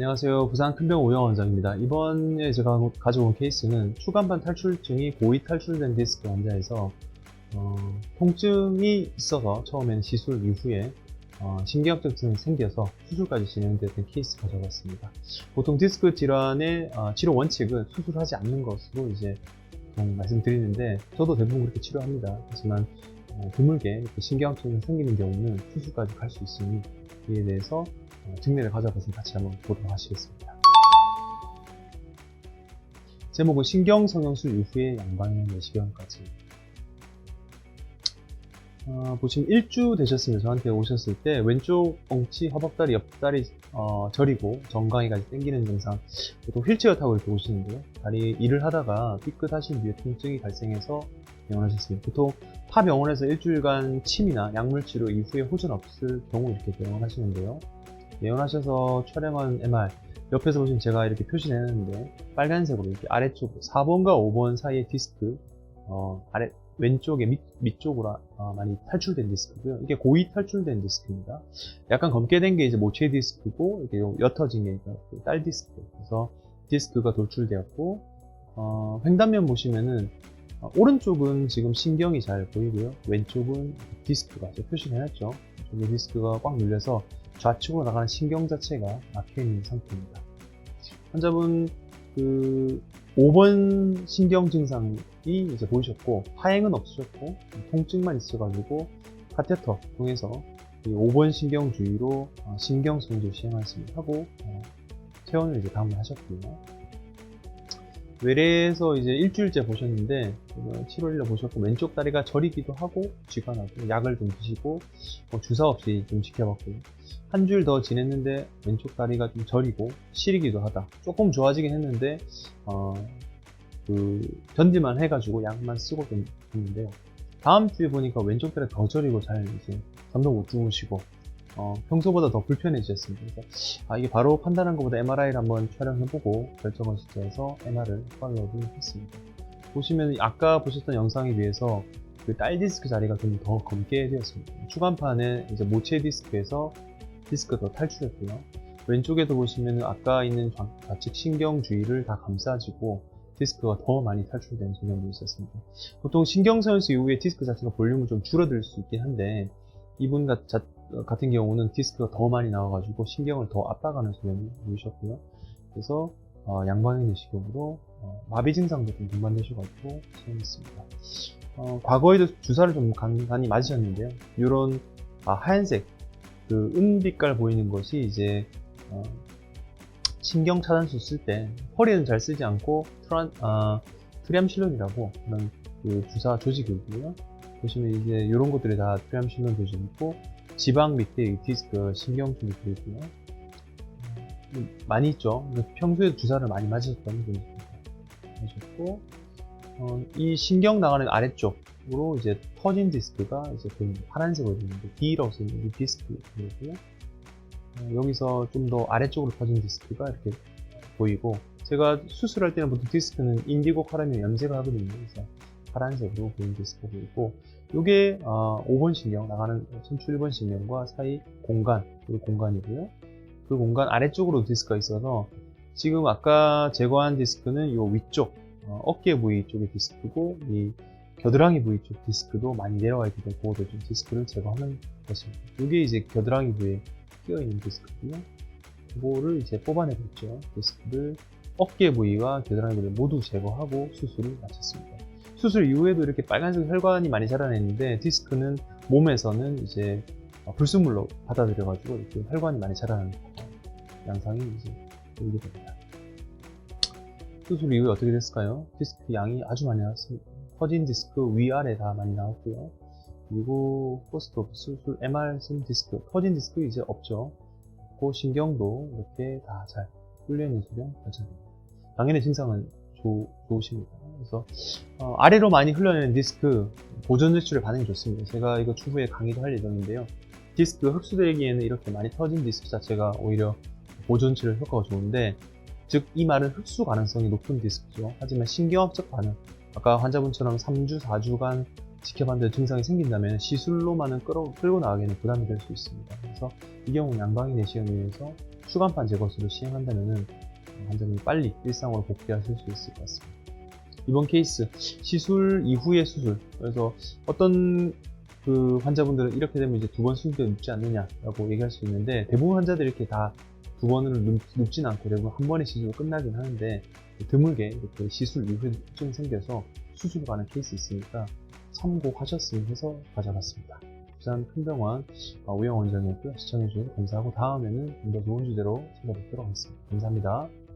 안녕하세요. 부산 큰병 우영 원장입니다. 이번에 제가 가져온 케이스는 추간판 탈출증이 고의 탈출된 디스크 환자에서 어, 통증이 있어서 처음에는 시술 이후에 어, 신경적 증상이 생겨서 수술까지 진행됐던 케이스 가져봤습니다. 보통 디스크 질환의 어, 치료 원칙은 수술하지 않는 것으로 이제 말씀드리는데 저도 대부분 그렇게 치료합니다. 하지만 어, 드물게 증상이 생기는 경우는 수술까지 갈 수 있으니 이에 대해서 어, 증례를 가져봐서 같이 한번 보도록 하시겠습니다. 제목은 신경성형술 이후의 양방향 내시경까지. 어, 보시면 일주 되셨으면 저한테 오셨을 때 왼쪽 엉치, 허벅다리, 옆다리 어, 저리고 정강이까지 당기는 증상 보통 휠체어 타고 이렇게 오시는데요. 다리 일을 하다가 삐끗하신 뒤에 통증이 발생해서 병원하셨습니다. 보통 타 병원에서 일주일간 침이나 약물 치료 이후에 호전 없을 경우 이렇게 병원하시는데요. 예언하셔서 촬영한 MR 옆에서 보시면 제가 이렇게 표시해놨는데 빨간색으로 이렇게 아래쪽으로 4번과 5번 사이의 디스크 어, 아래 왼쪽에 밑, 밑쪽으로 어, 많이 탈출된 디스크고요. 이게 고의 탈출된 디스크입니다. 약간 검게 된 게 이제 모체 디스크고 이게 옅어진 게그딸 디스크. 그래서 디스크가 돌출되었고 어, 횡단면 보시면은 어, 오른쪽은 지금 신경이 잘 보이고요. 왼쪽은 디스크가 제가 표시를 해놨죠. 이쪽에 디스크가 꽉 눌려서 좌측으로 나가는 신경 자체가 막혀 있는 상태입니다. 환자분 그 5번 신경 증상이 이제 보이셨고 파행은 없으셨고 통증만 있어가지고 카테터 통해서 이 5번 신경 주위로 어, 신경 성조 시행하였습니다. 하고 어, 퇴원을 이제 다음에 하셨고요. 외래에서 이제 일주일째 보셨는데 어, 7월일에 보셨고 왼쪽 다리가 저리기도 하고 쥐가 나고 약을 좀 드시고 뭐 주사 없이 좀 지켜봤고요. 한 주일 더 지냈는데 왼쪽 다리가 좀 저리고 시리기도 하다. 조금 좋아지긴 했는데 어, 그 견디만 해가지고 약만 쓰고 좀 있는데요. 다음 주에 보니까 왼쪽 다리 더 저리고 잘 이제 잠도 못 주무시고 어, 평소보다 더 불편해지셨습니다. 아, 이게 바로 판단한 것보다 MRI를 한번 촬영해보고 결정을 해서 MR을 팔로우를 했습니다. 보시면 아까 보셨던 영상에 비해서 그 딸 디스크 자리가 좀 더 검게 되었습니다. 추간판에 이제 모체 디스크에서 디스크가 더 탈출했고요. 왼쪽에도 보시면 아까 있는 좌- 좌측 신경 주위를 다 감싸지고 디스크가 더 많이 탈출된 증상도 있었습니다. 보통 신경서연수 이후에 디스크 자체가 볼륨은 좀 줄어들 수 있긴 한데 이분 같- 자- 같은 경우는 디스크가 더 많이 나와가지고 신경을 더 압박하는 소견이 보이셨고요. 그래서 어, 양방향 내시경으로 어, 마비 증상도 좀 동반되셔가지고 시행했습니다. 어, 과거에도 주사를 좀 간간히 맞으셨는데요. 이런 아, 하얀색 그 은빛깔 보이는 것이 이제 어, 신경 차단수 쓸 때 허리는 잘 쓰지 않고 트란, 아, 트리암실론이라고 그런 그 주사 조직이고요. 보시면 이제 이런 것들이 다 트리암실론 조직이고 지방 밑에 이 디스크 신경줄이 들어있고요. 음, 많이 있죠. 근데 평소에 주사를 많이 맞으셨던. 맞으셨고 어, 이 신경 나가는 아래쪽으로 이제 터진 디스크가 이제 그 파란색으로 있는데 D라고 써있는 이 디스크이고요. 어, 여기서 좀 더 아래쪽으로 퍼진 디스크가 이렇게 보이고 제가 수술할 때는 보통 디스크는 인디고 카라멜 염색을 하거든요. 그래서 파란색으로 보이는 디스크가 보이고 이게 5번 신경 나가는 선출 1번 신경과 사이 공간 그 공간이고요. 그 공간 아래쪽으로 디스크가 있어서 지금 아까 제거한 디스크는 이 위쪽 어, 깨 부위 쪽의 디스크고 이 겨드랑이 부위 쪽 디스크도 많이 내려와 있기 때문에 그것도 좀 디스크를 제거하는 것입니다. 이게 이제 겨드랑이 부위에 끼어 있는 디스크고요. 그거를 이제 뽑아내겠죠. 디스크를 어깨 부위와 겨드랑이 부위를 모두 제거하고 수술을 마쳤습니다. 수술 이후에도 이렇게 빨간색 혈관이 많이 자라냈는데 디스크는 몸에서는 이제 어, 불순물로 받아들여가지고 이렇게 혈관이 많이 자라는 양상이 이제 보이게 됩니다. 수술 이후에 어떻게 됐을까요? 디스크 양이 아주 많이 나왔습니다. 퍼진 디스크 위아래 다 많이 나왔고요. 그리고 포스트오프 수술 MR 쓴 디스크, 퍼진 디스크 이제 없죠. 그 신경도 이렇게 다 잘 뚫려있는 소견 관찰됩니다. 당연히 증상은 좋, 좋으십니다. 그래서 어, 아래로 많이 흘러내는 디스크 보존 조치를 반응이 좋습니다. 제가 이거 추후에 강의도 할 예정인데요. 디스크 흡수되기에는 이렇게 많이 터진 디스크 자체가 오히려 보존 치료 효과가 좋은데 즉 이 말은 흡수 가능성이 높은 디스크죠. 하지만 신경학적 반응 아까 환자분처럼 3주, 4주간 지켜봤는데 증상이 생긴다면 시술로만은 끌어, 끌고 나가기에는 부담이 될 수 있습니다. 그래서 이 경우 양방이 내시경에 의해서 추간판 제거술을 시행한다면 환자분이 빨리 일상으로 복귀하실 수 있을 것 같습니다. 이번 케이스 시술 이후의 수술 그래서 어떤 그 환자분들은 이렇게 되면 이제 두 번 수술도 눕지 않느냐라고 얘기할 수 있는데 대부분 환자들이 이렇게 다 두 번을 눕, 눕진 않고 대부분 한 번의 시술로 끝나긴 하는데 드물게 이렇게 시술 이후에 후증이 생겨서 수술 가는 케이스 있으니까 참고하셨으면 해서 가져갔습니다. 부산 큰병원 어, 우영 원장이었고요. 시청해주셔서 감사하고 다음에는 좀 더 좋은 주제로 찾아뵙도록 하겠습니다. 감사합니다.